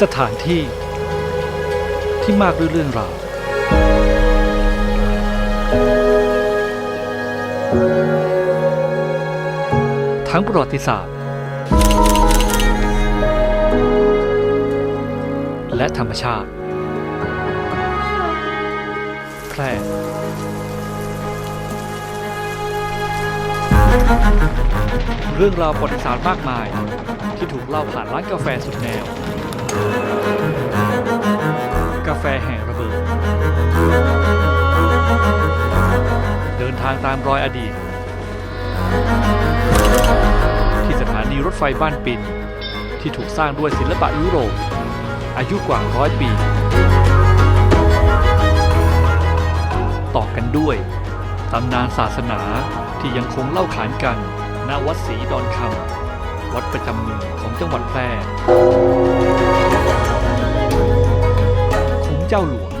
สถานที่ที่มากด้วยเรื่องราว ทั้งประวัติศาสตร์ และธรรมชาติ แพร่เรื่องราวประวัติศาสตร์มากมาย ที่ถูกเล่าผ่านร้านกาแฟสุดแนว กาแฟแห่งระเบิด เดินทางตามรอยอดีต ที่สถานีรถไฟบ้านปิน ที่ถูกสร้างด้วยศิลปะยุโรป อายุกว่าร้อยปี ต่อกันด้วยตำนานศาสนาที่ยังคงเล่าขานกันณวัดศรีดอนคำวัดประจำเมืองของจังหวัดแพร่ เจ้าหลวง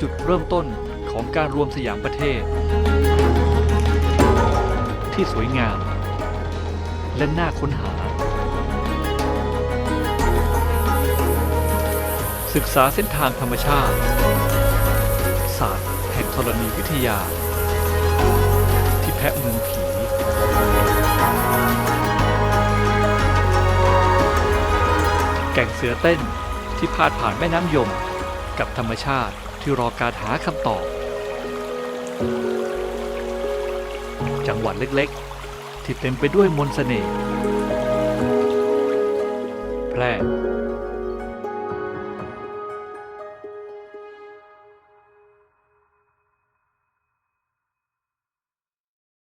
จุดเริ่มต้นของการรวมสยามประเทศ ที่สวยงาม และน่าค้นหา ศึกษาเส้นทางธรรมชาติ ศาสตร์แห่งธรณีวิทยา ที่แพะเมืองผีแก่งเสือเต้นที่พาดผ่านแม่น้ำยม กับธรรมชาติที่รอการหาคำตอบ จังหวัดเล็กๆ ที่เต็มไปด้วยมนต์เสน่ห์แพร่